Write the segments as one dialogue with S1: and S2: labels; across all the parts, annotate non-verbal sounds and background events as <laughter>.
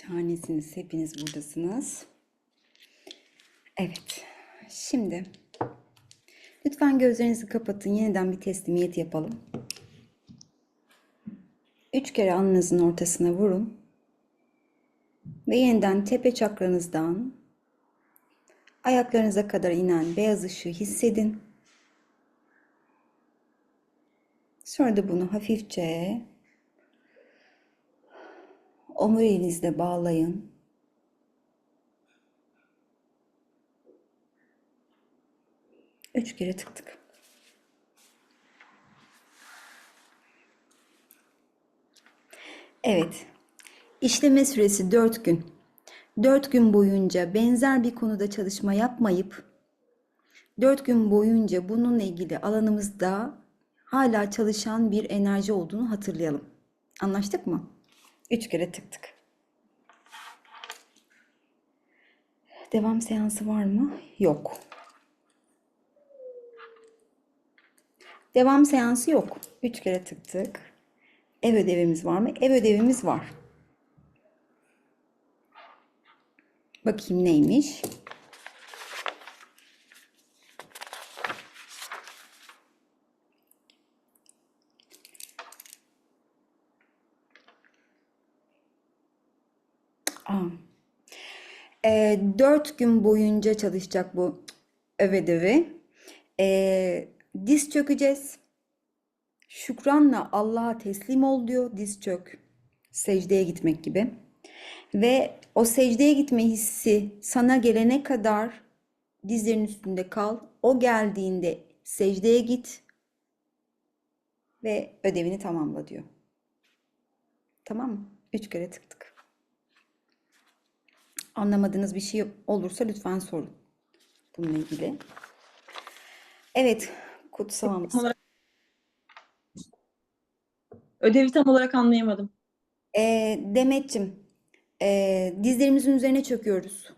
S1: Şahanesiniz. Hepiniz buradasınız. Evet. Şimdi lütfen gözlerinizi kapatın. Yeniden bir teslimiyet yapalım. Üç kere alnınızın ortasına vurun. Ve yeniden tepe çakranızdan ayaklarınıza kadar inen beyaz ışığı hissedin. Sonra da bunu hafifçe omuriliğinizle bağlayın. Üç kere tıktık. Evet. İşleme süresi 4 gün. 4 gün boyunca benzer bir konuda çalışma yapmayıp 4 gün boyunca bununla ilgili alanımızda hala çalışan bir enerji olduğunu hatırlayalım. Anlaştık mı? 3 kere tıktık. Devam seansı var mı? Yok. Devam seansı yok. 3 kere tıktık. Ev ödevimiz var mı? Ev ödevimiz var. Bakayım neymiş? 4 gün boyunca çalışacak bu ödevi. E, ee, diz çökeceğiz. Şükranla Allah'a teslim ol diyor. Diz çök. Secdeye gitmek gibi. Ve o secdeye gitme hissi sana gelene kadar dizlerin üstünde kal. O geldiğinde secdeye git ve ödevini tamamla diyor. Tamam mı? Üç kere tıktık. Anlamadığınız bir şey olursa lütfen sorun. Bununla ilgili. Evet, kutsamamız.
S2: Olarak- Ödevi tam olarak anlayamadım.
S1: Ee, Demetçim, ee, dizlerimizin üzerine çöküyoruz.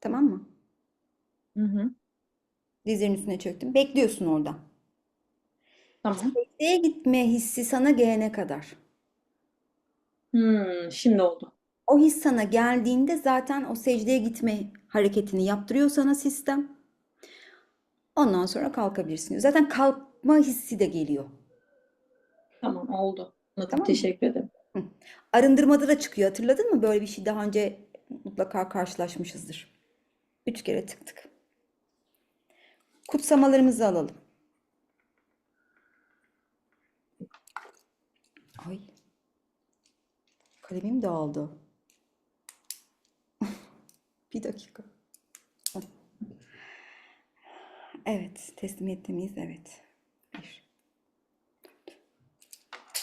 S1: Tamam mı?
S2: Hı hı.
S1: Dizlerin üstüne çöktüm. Bekliyorsun orada.
S2: Tamam.
S1: Secdeye gitme hissi sana gelene kadar.
S2: Hmm, şimdi oldu.
S1: O his sana geldiğinde zaten o secdeye gitme hareketini yaptırıyor sana sistem. Ondan sonra kalkabilirsin. Zaten kalkma hissi de geliyor.
S2: Tamam oldu. Anladım.
S1: Tamam?
S2: Teşekkür ederim.
S1: Arındırmada da çıkıyor. Hatırladın mı? Böyle bir şey daha önce mutlaka karşılaşmışızdır. Üç kere tıktık. Kutsamalarımızı alalım. Ay. Kalemim dağıldı. Bir dakika. Evet, teslimiyette miyiz? Evet. Bir.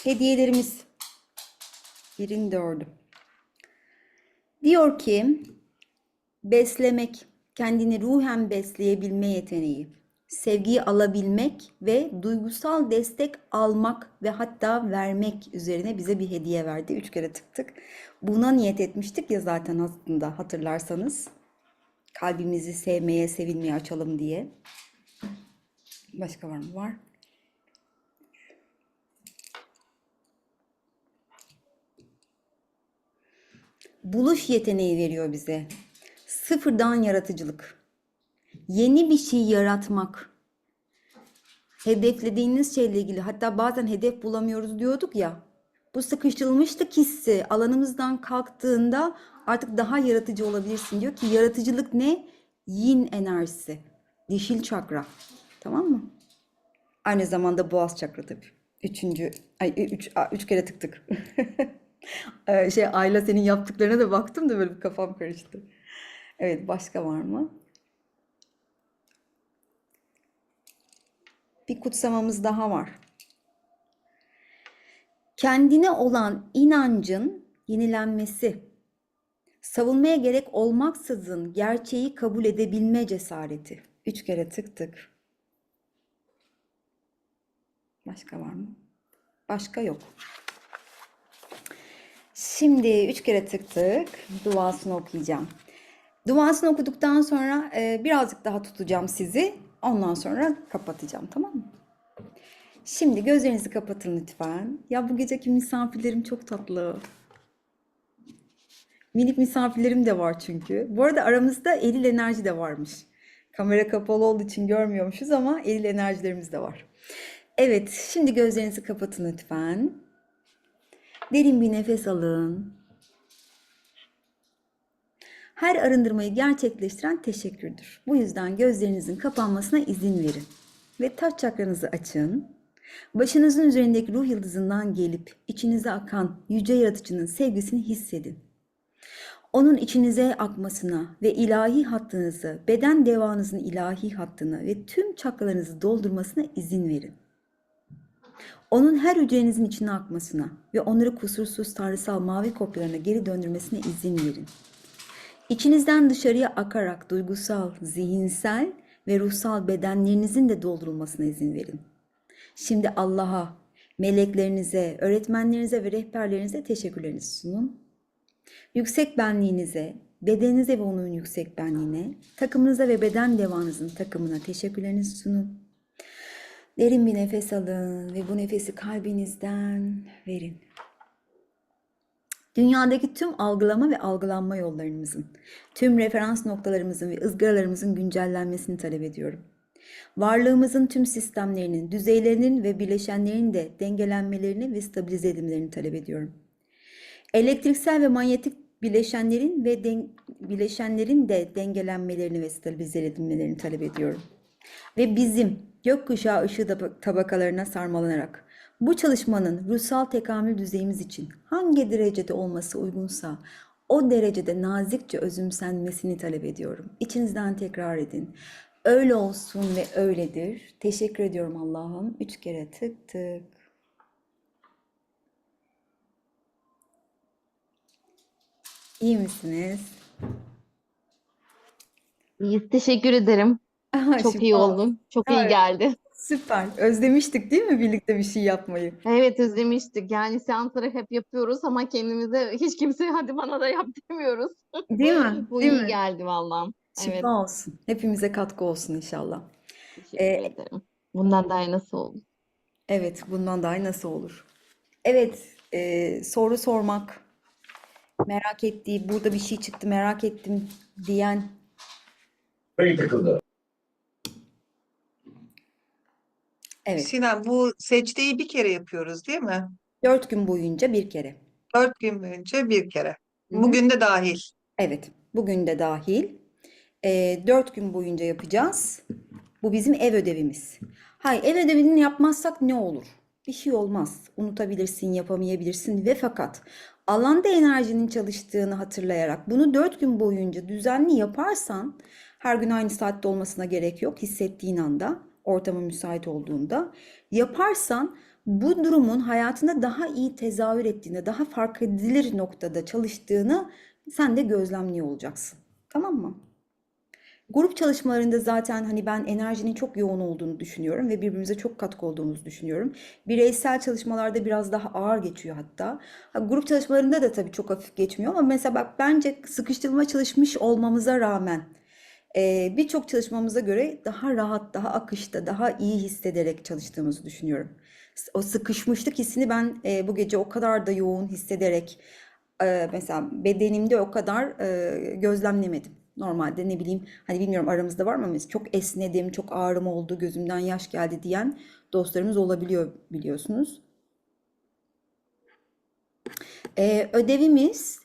S1: Hediyelerimiz. Birin dördü. Diyor ki beslemek, kendini ruhen besleyebilme yeteneği, sevgiyi alabilmek ve duygusal destek almak ve hatta vermek üzerine bize bir hediye verdi. Üç kere tıktık. Buna niyet etmiştik ya zaten aslında hatırlarsanız. Kalbimizi sevmeye, sevilmeye açalım diye. Başka var mı? Var. Buluş yeteneği veriyor bize. Sıfırdan yaratıcılık. Yeni bir şey yaratmak. Hedeflediğiniz şeyle ilgili hatta bazen hedef bulamıyoruz diyorduk ya. Bu sıkıştırılmışlık hissi alanımızdan kalktığında artık daha yaratıcı olabilirsin diyor ki yaratıcılık ne? Yin enerjisi. Dişil çakra. Tamam mı? Aynı zamanda boğaz çakra tabii. Üçüncü, ay üç, üç kere tıktık. <laughs> Ee, şey Ayla senin yaptıklarına da baktım da böyle bir kafam karıştı. Evet başka var mı? Bir kutsamamız daha var. Kendine olan inancın yenilenmesi. Savunmaya gerek olmaksızın gerçeği kabul edebilme cesareti. Üç kere tıktık. Başka var mı? Başka yok. Şimdi üç kere tıktık. Duasını okuyacağım. Duasını okuduktan sonra e, birazcık daha tutacağım sizi. Ondan sonra kapatacağım tamam mı? Şimdi gözlerinizi kapatın lütfen. Ya bu geceki misafirlerim çok tatlı. Minik misafirlerim de var çünkü. Bu arada aramızda eril enerji de varmış. Kamera kapalı olduğu için görmüyormuşuz ama eril enerjilerimiz de var. Evet, şimdi gözlerinizi kapatın lütfen. Derin bir nefes alın. Her arındırmayı gerçekleştiren teşekkürdür. Bu yüzden gözlerinizin kapanmasına izin verin. Ve taç çakranızı açın. Başınızın üzerindeki ruh yıldızından gelip içinize akan yüce yaratıcının sevgisini hissedin. Onun içinize akmasına ve ilahi hattınızı, beden devanızın ilahi hattına ve tüm çakralarınızı doldurmasına izin verin. Onun her hücrenizin içine akmasına ve onları kusursuz tanrısal mavi kopyalarına geri döndürmesine izin verin. İçinizden dışarıya akarak duygusal, zihinsel ve ruhsal bedenlerinizin de doldurulmasına izin verin. Şimdi Allah'a, meleklerinize, öğretmenlerinize ve rehberlerinize teşekkürlerinizi sunun. Yüksek benliğinize, bedeninize ve onun yüksek benliğine, takımınıza ve beden devanızın takımına teşekkürlerinizi sunun. Derin bir nefes alın ve bu nefesi kalbinizden verin. Dünyadaki tüm algılama ve algılanma yollarımızın, tüm referans noktalarımızın ve ızgaralarımızın güncellenmesini talep ediyorum. Varlığımızın tüm sistemlerinin, düzeylerinin ve bileşenlerinin de dengelenmelerini ve stabilize edilmelerini talep ediyorum. Elektriksel ve manyetik bileşenlerin ve den- bileşenlerin de dengelenmelerini ve stabilize edilmelerini talep ediyorum. Ve bizim gökkuşağı ışığı tab- tabakalarına sarmalanarak bu çalışmanın ruhsal tekamül düzeyimiz için hangi derecede olması uygunsa o derecede nazikçe özümsenmesini talep ediyorum. İçinizden tekrar edin. Öyle olsun ve öyledir. Teşekkür ediyorum Allah'ım. Üç kere tık tık. İyi misiniz?
S3: İyi, teşekkür ederim. <laughs> Çok iyi oldum. Çok iyi geldi.
S1: Süper. Özlemiştik değil mi birlikte bir şey yapmayı?
S3: Evet özlemiştik. Yani seansları hep yapıyoruz ama kendimize hiç kimse hadi bana da yap demiyoruz.
S1: Değil mi?
S3: Bu
S1: Değil
S3: iyi
S1: mi?
S3: geldi vallahi. Evet.
S1: Şifa olsun. Hepimize katkı olsun inşallah.
S3: Teşekkür
S1: Ee,
S3: ederim. Bundan daha iyi nasıl olur?
S1: Evet, bundan daha iyi nasıl olur? Evet, e, soru sormak, merak ettiği, burada bir şey çıktı merak ettim diyen
S4: Bey takıldı.
S1: Evet
S5: Sinem bu secdeyi bir kere yapıyoruz değil mi?
S1: dört gün boyunca bir kere.
S5: Dört gün önce bir kere.
S1: Hı hı.
S5: Bugün de dahil.
S1: Evet, bugün de dahil. E, dört gün boyunca yapacağız. Bu bizim ev ödevimiz. Hayır, ev ödevini yapmazsak ne olur? Bir şey olmaz. Unutabilirsin, yapamayabilirsin ve fakat alanda enerjinin çalıştığını hatırlayarak bunu dört gün boyunca düzenli yaparsan her gün aynı saatte olmasına gerek yok. Hissettiğin anda, ortama müsait olduğunda yaparsan bu durumun hayatında daha iyi tezahür ettiğinde, daha fark edilir noktada çalıştığını sen de gözlemliyor olacaksın. Tamam mı? Grup çalışmalarında zaten hani ben enerjinin çok yoğun olduğunu düşünüyorum ve birbirimize çok katkı olduğumuzu düşünüyorum. Bireysel çalışmalarda biraz daha ağır geçiyor hatta. Ha, grup çalışmalarında da tabii çok hafif geçmiyor ama mesela bak bence sıkıştırma çalışmış olmamıza rağmen e, birçok çalışmamıza göre daha rahat, daha akışta, daha iyi hissederek çalıştığımızı düşünüyorum. O sıkışmışlık hissini ben bu gece o kadar da yoğun hissederek mesela bedenimde o kadar gözlemlemedim. Normalde ne bileyim hani bilmiyorum aramızda var mı ama çok esnedim, çok ağrım oldu, gözümden yaş geldi diyen dostlarımız olabiliyor biliyorsunuz. E, ödevimiz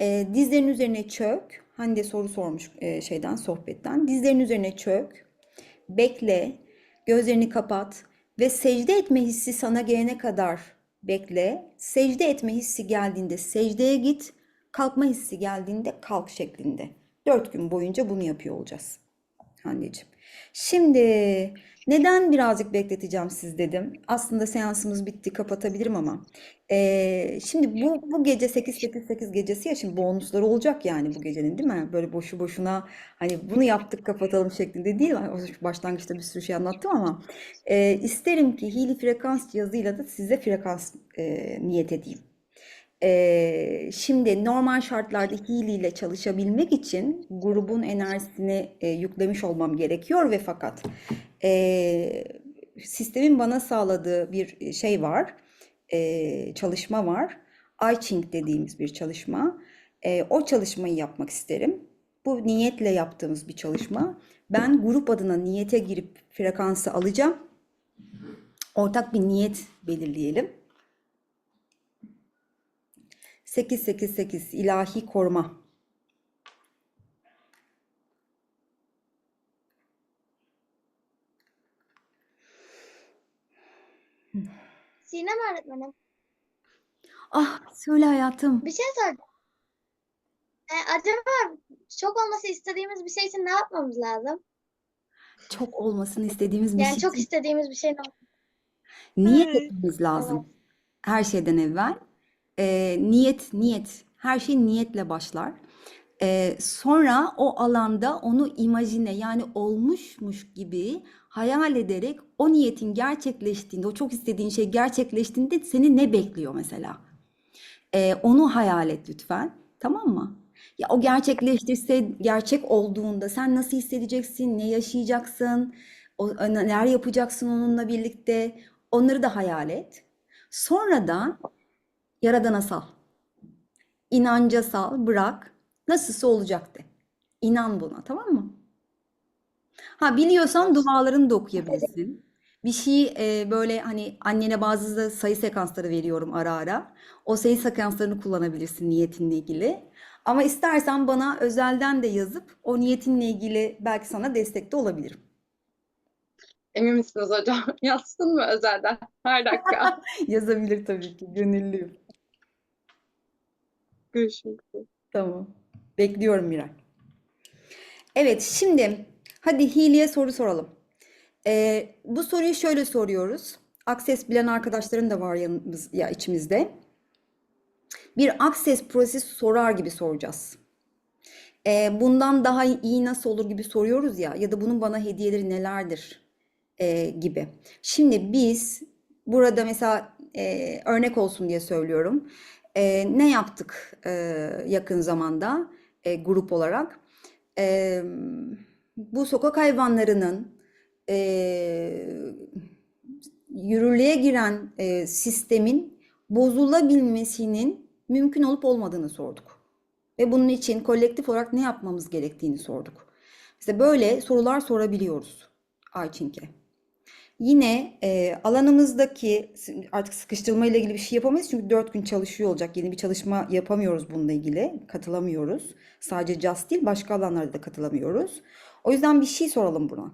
S1: e, dizlerin üzerine çök. Hande soru sormuş e, şeyden sohbetten. Dizlerin üzerine çök. Bekle. Gözlerini kapat ve secde etme hissi sana gelene kadar bekle. Secde etme hissi geldiğinde secdeye git. Kalkma hissi geldiğinde kalk şeklinde. Dört gün boyunca bunu yapıyor olacağız. Hande'ciğim. Şimdi neden birazcık bekleteceğim siz dedim. Aslında seansımız bitti kapatabilirim ama. Eee, şimdi bu bu gece 8-8-8 gecesi ya şimdi bonusları olacak yani bu gecenin değil mi? Böyle boşu boşuna hani bunu yaptık kapatalım şeklinde değil. Başlangıçta bir sürü şey anlattım ama eee, isterim ki Healy frekans cihazıyla da size frekans eee, niyet edeyim. Ee, şimdi normal şartlarda Healy ile çalışabilmek için grubun enerjisini e, yüklemiş olmam gerekiyor ve fakat e, sistemin bana sağladığı bir şey var, e, çalışma var. I Ching dediğimiz bir çalışma. E, o çalışmayı yapmak isterim. Bu niyetle yaptığımız bir çalışma. Ben grup adına niyete girip frekansı alacağım. Ortak bir niyet belirleyelim. 888 ilahi koruma.
S6: Sinem öğretmenim.
S1: Ah söyle hayatım.
S6: Bir şey soracağım. E, acaba çok olması istediğimiz bir şey için ne yapmamız lazım?
S1: Çok olmasını istediğimiz bir
S6: Yani
S1: şey
S6: çok istediğimiz bir şey ne
S5: Evet.
S1: etmemiz lazım. Her şeyden evvel. Ee, niyet, niyet. Her şey niyetle başlar. Ee, sonra o alanda onu imajine yani olmuşmuş gibi hayal ederek o niyetin gerçekleştiğinde, o çok istediğin şey gerçekleştiğinde seni ne bekliyor mesela? Ee, onu hayal et lütfen. Tamam mı? Ya o gerçekleştirse, gerçek olduğunda sen nasıl hissedeceksin, ne yaşayacaksın, o, neler yapacaksın onunla birlikte, onları da hayal et. Sonra da Yaradan'a sal. İnanca sal, bırak. Nasılsa olacak de. İnan buna, tamam mı? Ha biliyorsan dualarını da okuyabilirsin. Bir şey e, böyle hani annene bazı da sayı sekansları veriyorum ara ara. O sayı sekanslarını kullanabilirsin niyetinle ilgili. Ama istersen bana özelden de yazıp o niyetinle ilgili belki sana destek de olabilirim.
S7: Emin misiniz hocam? <laughs> Yazsın mı özelden? Her dakika. <laughs>
S1: Yazabilir tabii ki. Gönüllüyüm.
S7: Görüşmek üzere.
S1: Tamam. Bekliyorum Miray. Evet, şimdi hadi Hili'ye soru soralım. Ee, bu soruyu şöyle soruyoruz. Access bilen arkadaşların da var yanımız, ya içimizde. Bir Access prosesi sorar gibi soracağız. Ee, bundan daha iyi nasıl olur gibi soruyoruz ya ya da bunun bana hediyeleri nelerdir ee, gibi. Şimdi biz burada mesela e, örnek olsun diye söylüyorum. Ee, ne yaptık e, yakın zamanda e, grup olarak? E, bu sokak hayvanlarının e, yürürlüğe giren e, sistemin bozulabilmesinin mümkün olup olmadığını sorduk. Ve bunun için kolektif olarak ne yapmamız gerektiğini sorduk. İşte böyle sorular sorabiliyoruz Ayçink'e. Yine e, alanımızdaki artık sıkıştırma ile ilgili bir şey yapamayız çünkü dört gün çalışıyor olacak. Yeni bir çalışma yapamıyoruz bununla ilgili. Katılamıyoruz. Sadece JAS değil başka alanlarda da katılamıyoruz. O yüzden bir şey soralım buna.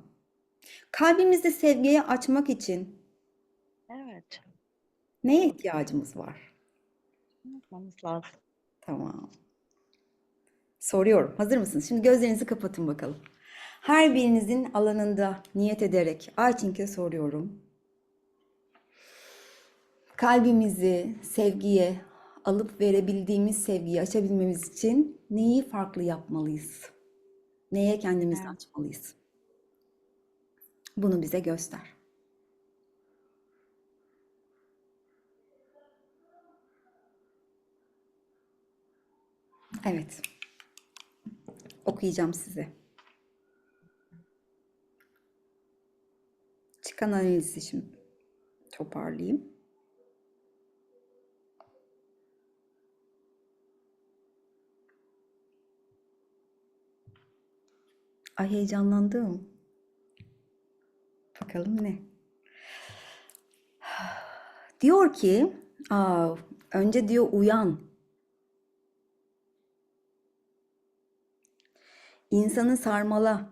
S1: Kalbimizi sevgiye açmak için
S8: Evet,
S1: neye ihtiyacımız var?
S8: yapmamız lazım.
S1: Tamam. Soruyorum. Hazır mısınız? Şimdi gözlerinizi kapatın bakalım. Her birinizin alanında niyet ederek Ayçink'e soruyorum. Kalbimizi sevgiye alıp verebildiğimiz sevgiyi açabilmemiz için neyi farklı yapmalıyız? Neye kendimizi
S8: Evet.
S1: açmalıyız? Bunu bize göster. Evet. Okuyacağım size. Çıkan analizi şimdi toparlayayım. Ay heyecanlandım. Bakalım ne? <sighs> Diyor ki, aa, önce diyor uyan. İnsanı sarmala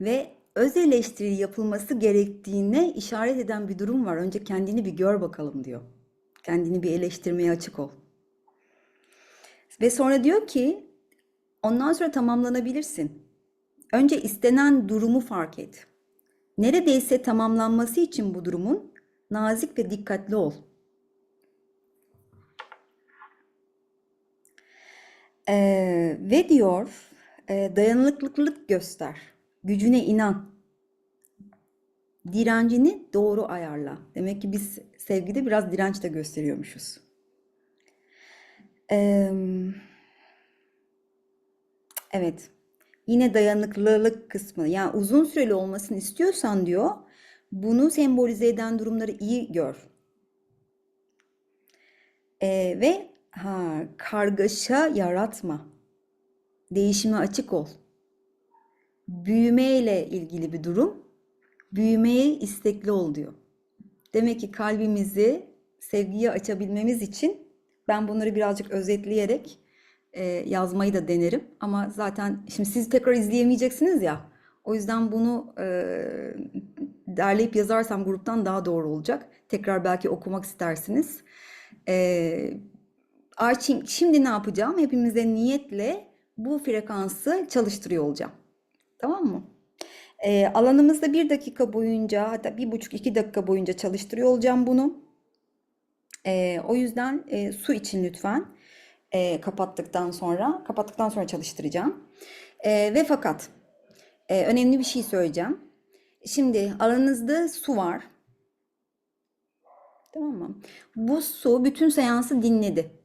S1: ve öz eleştiri yapılması gerektiğine işaret eden bir durum var. Önce kendini bir gör bakalım diyor. Kendini bir eleştirmeye açık ol. Ve sonra diyor ki ondan sonra tamamlanabilirsin. Önce istenen durumu fark et. Neredeyse tamamlanması için bu durumun nazik ve dikkatli ol. Ee, ve diyor e, dayanıklılık göster. Gücüne inan. Direncini doğru ayarla. Demek ki biz sevgide biraz direnç de gösteriyormuşuz. Evet. Yine dayanıklılık kısmı. Yani uzun süreli olmasını istiyorsan diyor, bunu sembolize eden durumları iyi gör. Ee, ve Ha, kargaşa yaratma. Değişime açık ol. Büyümeyle ilgili bir durum. Büyümeye istekli ol diyor. Demek ki kalbimizi sevgiye açabilmemiz için ben bunları birazcık özetleyerek e, yazmayı da denerim. Ama zaten şimdi siz tekrar izleyemeyeceksiniz ya. O yüzden bunu e, derleyip yazarsam gruptan daha doğru olacak. Tekrar belki okumak istersiniz. E, Arçin, şimdi ne yapacağım? Hepimize niyetle bu frekansı çalıştırıyor olacağım. Tamam mı? E, alanımızda bir dakika boyunca hatta bir buçuk iki dakika boyunca çalıştırıyor olacağım bunu. E, o yüzden e, su için lütfen e, kapattıktan sonra kapattıktan sonra çalıştıracağım. E, ve fakat e, önemli bir şey söyleyeceğim. Şimdi aranızda su var. Tamam mı? Bu su bütün seansı dinledi.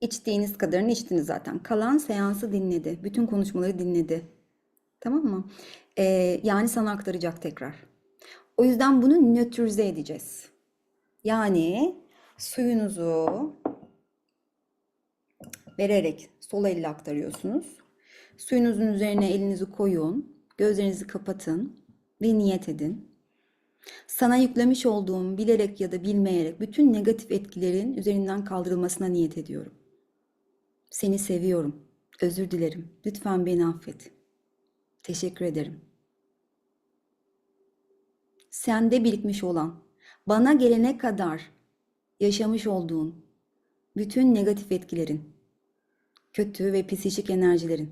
S1: İçtiğiniz kadarını içtiniz zaten. Kalan seansı dinledi. Bütün konuşmaları dinledi. Tamam mı? Ee, yani sana aktaracak tekrar. O yüzden bunu nötrize edeceğiz. Yani suyunuzu vererek sol elle aktarıyorsunuz. Suyunuzun üzerine elinizi koyun, gözlerinizi kapatın ve niyet edin. Sana yüklemiş olduğum bilerek ya da bilmeyerek bütün negatif etkilerin üzerinden kaldırılmasına niyet ediyorum. Seni seviyorum. Özür dilerim. Lütfen beni affet. Teşekkür ederim. Sende birikmiş olan, bana gelene kadar yaşamış olduğun bütün negatif etkilerin, kötü ve psikik enerjilerin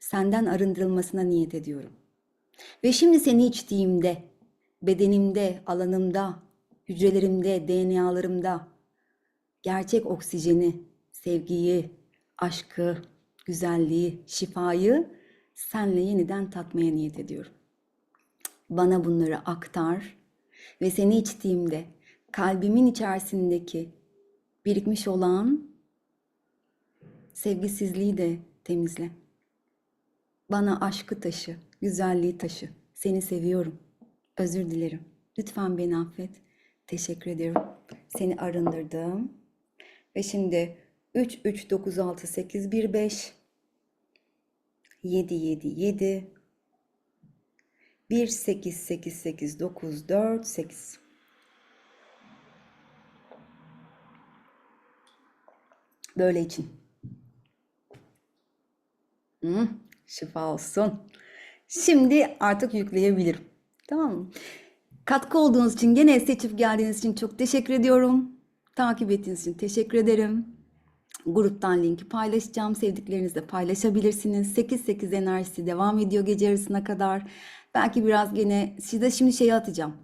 S1: senden arındırılmasına niyet ediyorum. Ve şimdi seni içtiğimde, bedenimde, alanımda, hücrelerimde, DNA'larımda gerçek oksijeni, sevgiyi, aşkı, güzelliği, şifayı senle yeniden tatmaya niyet ediyorum. Bana bunları aktar ve seni içtiğimde kalbimin içerisindeki birikmiş olan sevgisizliği de temizle. Bana aşkı taşı, güzelliği taşı. Seni seviyorum. Özür dilerim. Lütfen beni affet. Teşekkür ediyorum. Seni arındırdım. Ve şimdi 3 3 9 6 8 1 5 7 7 7 1 8 8 8 9 4 8 Böyle için. Hı, şifa olsun. Şimdi artık yükleyebilirim. Tamam mı? Katkı olduğunuz için, gene seçip geldiğiniz için çok teşekkür ediyorum. Takip ettiğiniz için teşekkür ederim. Gruptan linki paylaşacağım. Sevdiklerinizle paylaşabilirsiniz. 8-8 enerjisi devam ediyor gece yarısına kadar. Belki biraz gene size şimdi şeyi atacağım.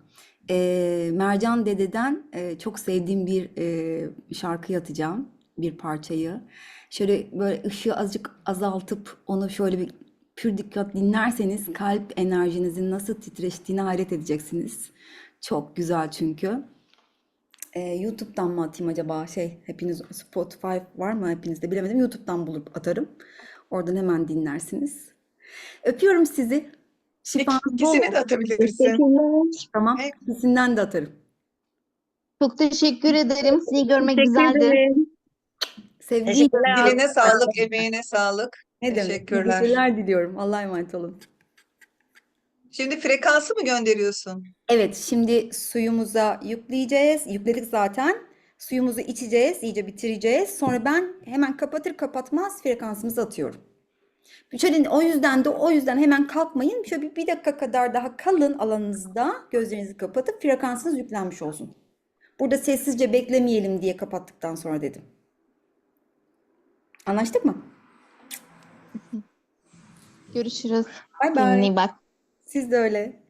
S1: Ee, Mercan Dede'den e, çok sevdiğim bir e, şarkıyı atacağım. Bir parçayı. Şöyle böyle ışığı azıcık azaltıp onu şöyle bir pür dikkat dinlerseniz kalp enerjinizin nasıl titreştiğine hayret edeceksiniz. Çok güzel çünkü. Ee, YouTube'dan mı atayım acaba? Şey, hepiniz Spotify var mı hepinizde bilemedim. YouTube'dan bulup atarım. Oradan hemen dinlersiniz. Öpüyorum sizi. Şifanız
S5: ikisini de atabilirsin.
S1: Tamam.
S5: Evet.
S1: İkisinden de atarım.
S3: Çok teşekkür ederim. Sizi görmek güzeldi.
S1: Sevgiyle.
S5: Diline sağlık, emeğine sağlık.
S1: Ne demek?
S5: Teşekkürler.
S1: Teşekkürler diliyorum. Allah'a emanet olun.
S5: Şimdi frekansı mı gönderiyorsun?
S1: Evet, şimdi suyumuza yükleyeceğiz. Yükledik zaten. Suyumuzu içeceğiz, iyice bitireceğiz. Sonra ben hemen kapatır kapatmaz frekansımızı atıyorum. Şöyle, o yüzden de o yüzden hemen kalkmayın. Şöyle bir, bir dakika kadar daha kalın alanınızda. Gözlerinizi kapatıp frekansınız yüklenmiş olsun. Burada sessizce beklemeyelim diye kapattıktan sonra dedim. Anlaştık mı?
S3: Görüşürüz.
S1: Bay bay. Siz de öyle.